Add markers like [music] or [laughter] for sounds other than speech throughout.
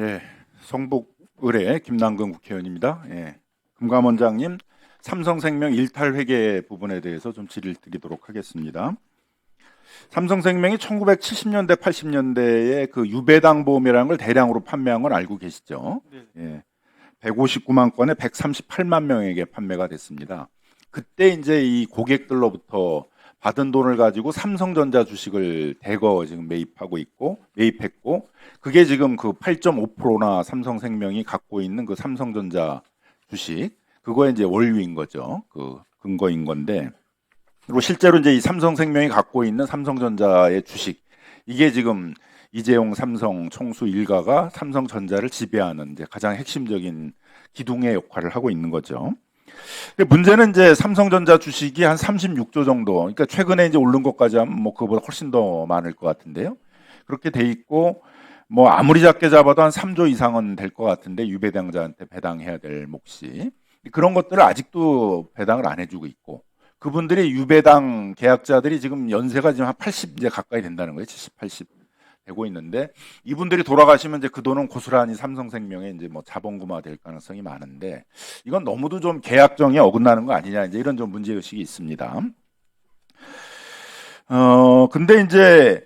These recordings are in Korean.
예, 성북 의뢰 김남근 국회의원입니다. 예, 금감원장님 삼성생명 일탈 회계 부분에 대해서 좀 질의를 드리도록 하겠습니다. 삼성생명이 1970년대 80년대에 그 유배당 보험이라는 걸 대량으로 판매한 걸 알고 계시죠? 네. 예, 159만 건에 138만 명에게 판매가 됐습니다. 그때 이제 이 고객들로부터 받은 돈을 가지고 삼성전자 주식을 대거 지금 매입하고 있고 매입했고 그게 지금 그 8.5%나 삼성생명이 갖고 있는 그 삼성전자 주식 그거에 이제 원류인 거죠. 그 근거인 건데 그리고 실제로 이제 이 삼성생명이 갖고 있는 삼성전자의 주식 이게 지금 이재용 삼성 총수 일가가 삼성전자를 지배하는 이제 가장 핵심적인 기둥의 역할을 하고 있는 거죠. 문제는 이제 삼성전자 주식이 한 36조 정도, 그러니까 최근에 이제 오른 것까지 하면 뭐 그거보다 훨씬 더 많을 것 같은데요. 그렇게 돼 있고 뭐 아무리 작게 잡아도 한 3조 이상은 될 것 같은데 유배당자한테 배당해야 될 몫이 그런 것들을 아직도 배당을 안 해주고 있고 그분들이 유배당 계약자들이 지금 연세가 지금 한 80 이제 가까이 된다는 거예요. 70, 80 되고 있는데 이분들이 돌아가시면 이제 그 돈은 고스란히 삼성생명에 이제 뭐 자본금화 될 가능성이 많은데 이건 너무도 좀 계약정에 어긋나는 거 아니냐 이제 이런 좀 문제 의식이 있습니다. 어 근데 이제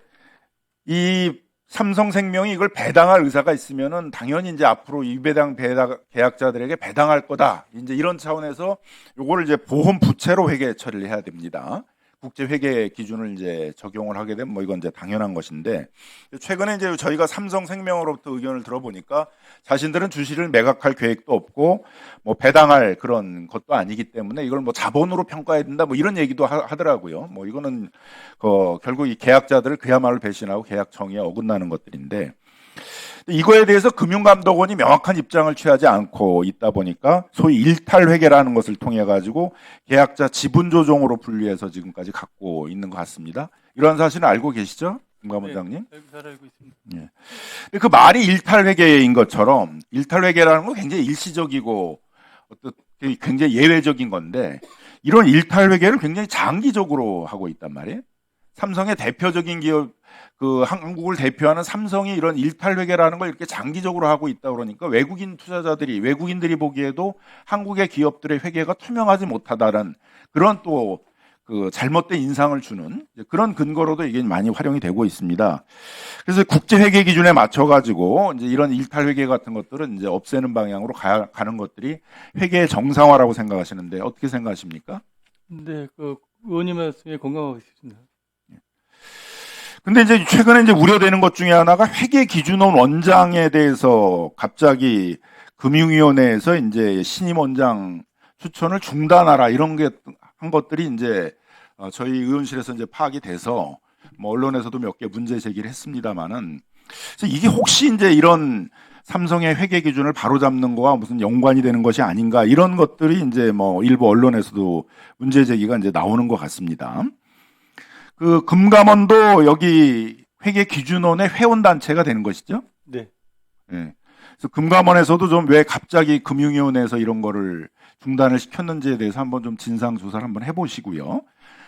이 삼성생명이 이걸 배당할 의사가 있으면은 당연히 이제 앞으로 유배당 배당 계약자들에게 배당할 거다. 이제 이런 차원에서 요거를 이제 보험 부채로 회계 처리를 해야 됩니다. 국제 회계 기준을 이제 적용을 하게 되면 뭐 이건 이제 당연한 것인데 최근에 이제 저희가 삼성생명으로부터 의견을 들어보니까 자신들은 주식을 매각할 계획도 없고 뭐 배당할 그런 것도 아니기 때문에 이걸 뭐 자본으로 평가해야 된다 뭐 이런 얘기도 하, 하더라고요. 뭐 이거는 그 결국 이 계약자들을 그야말로 배신하고 계약 정의에 어긋나는 것들인데 이거에 대해서 금융감독원이 명확한 입장을 취하지 않고 있다 보니까 소위 일탈 회계라는 것을 통해 가지고 계약자 지분 조정으로 분류해서 지금까지 갖고 있는 것 같습니다. 이런 사실은 알고 계시죠, 금감원장님? 네, 잘 알고 있습니다. 근데 그 말이 일탈 회계인 것처럼 일탈 회계라는 건 굉장히 일시적이고 어떤 굉장히 예외적인 건데 이런 일탈 회계를 굉장히 장기적으로 하고 있단 말이에요. 삼성의 대표적인 기업 그 한국을 대표하는 삼성이 이런 일탈 회계라는 걸 이렇게 장기적으로 하고 있다 그러니까 외국인 투자자들이 외국인들이 보기에도 한국의 기업들의 회계가 투명하지 못하다는 그런 또 그 잘못된 인상을 주는 그런 근거로도 이게 많이 활용이 되고 있습니다. 그래서 국제 회계 기준에 맞춰 가지고 이제 이런 일탈 회계 같은 것들은 이제 없애는 방향으로 가, 가는 것들이 회계의 정상화라고 생각하시는데 어떻게 생각하십니까? 네, 그 의원님 말씀에 공감하고 있습니다. 근데 이제 최근에 이제 우려되는 것 중에 하나가 회계 기준원 원장에 대해서 갑자기 금융위원회에서 이제 신임 원장 추천을 중단하라 이런 게 한 것들이 이제 어, 저희 의원실에서 이제 파악이 돼서 뭐 언론에서도 몇 개 문제 제기를 했습니다만은 이게 혹시 이제 이런 삼성의 회계 기준을 바로잡는 거와 무슨 연관이 되는 것이 아닌가 이런 것들이 이제 뭐 일부 언론에서도 문제 제기가 이제 나오는 것 같습니다. 그 금감원도 여기 회계 기준원의 회원 단체가 되는 것이죠. 네, 예. 그래서 금감원에서도 좀 왜 갑자기 금융위원회에서 이런 거를 중단을 시켰는지에 대해서 한번 좀 진상 조사를 한번 해보시고요.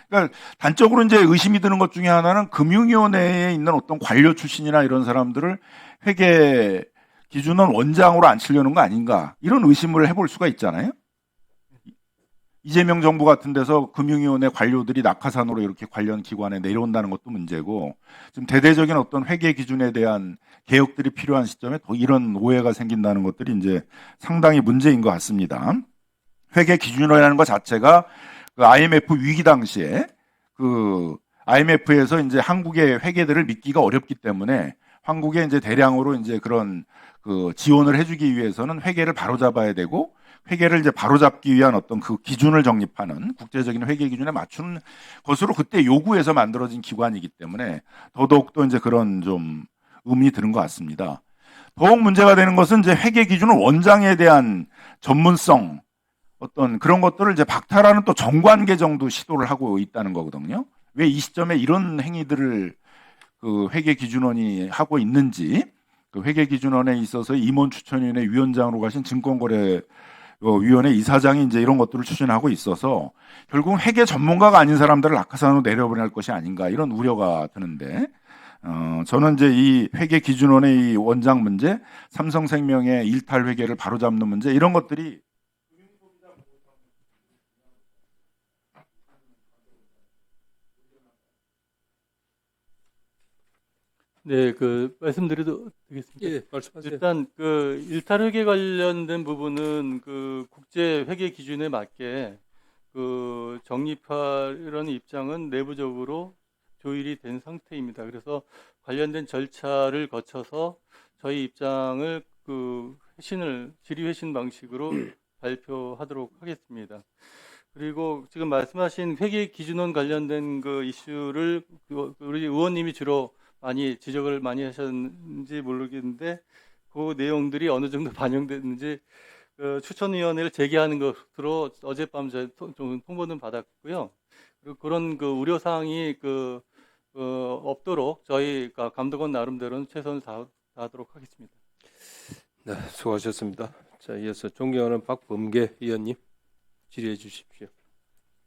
그러니까 단적으로 이제 의심이 드는 것 중에 하나는 금융위원회에 있는 어떤 관료 출신이나 이런 사람들을 회계 기준원 원장으로 앉히려는 거 아닌가 이런 의심을 해볼 수가 있잖아요. 이재명 정부 같은 데서 금융위원회 관료들이 낙하산으로 이렇게 관련 기관에 내려온다는 것도 문제고 지금 대대적인 어떤 회계 기준에 대한 개혁들이 필요한 시점에 더 이런 오해가 생긴다는 것들이 이제 상당히 문제인 것 같습니다. 회계 기준이라는 것 자체가 그 IMF 위기 당시에 그 IMF에서 이제 한국의 회계들을 믿기가 어렵기 때문에 한국에 이제 대량으로 이제 그런 그 지원을 해주기 위해서는 회계를 바로잡아야 되고 회계를 이제 바로잡기 위한 어떤 그 기준을 정립하는 국제적인 회계 기준에 맞추는 것으로 그때 요구해서 만들어진 기관이기 때문에 더더욱 또 이제 그런 좀 의문이 드는 것 같습니다. 더욱 문제가 되는 것은 이제 회계 기준은 원장에 대한 전문성 어떤 그런 것들을 이제 박탈하는 또 정관 개정도 시도를 하고 있다는 거거든요. 왜 이 시점에 이런 행위들을 그 회계 기준원이 하고 있는지 그 회계 기준원에 있어서 임원 추천위원회 위원장으로 가신 증권거래 어, 위원회 이사장이 이제 이런 것들을 추진하고 있어서 결국 회계 전문가가 아닌 사람들을 낙하산으로 내려보낼 것이 아닌가 이런 우려가 드는데 어, 저는 이제 이 회계 기준원의 이 원장 문제, 삼성생명의 일탈 회계를 바로잡는 문제 이런 것들이 네, 그 말씀드려도 되겠습니까? 예, 말씀하세요. 일단 그 일탈 회계 관련된 부분은 그 국제 회계 기준에 맞게 그 정립하려는 입장은 내부적으로 조율이 된 상태입니다. 그래서 관련된 절차를 거쳐서 저희 입장을 그 회신을 질의 회신 방식으로 [clears throat] 발표하도록 하겠습니다. 그리고 지금 말씀하신 회계 기준원 관련된 그 이슈를 그 우리 의원님이 주로 많이 지적을 많이 하셨는지 모르겠는데 그 내용들이 어느 정도 [laughs] 반영됐는지 그 추천위원회를 제기하는 것으로 어젯밤 저 통보는 받았고요. 그리고 그런 그 우려 사항이 그 어, 없도록 저희가 감독원 나름대로는 최선을 다, 다하도록 하겠습니다. 네, 수고하셨습니다. 자, 이어서 존경하는 박범계 의원님 질의해 주십시오.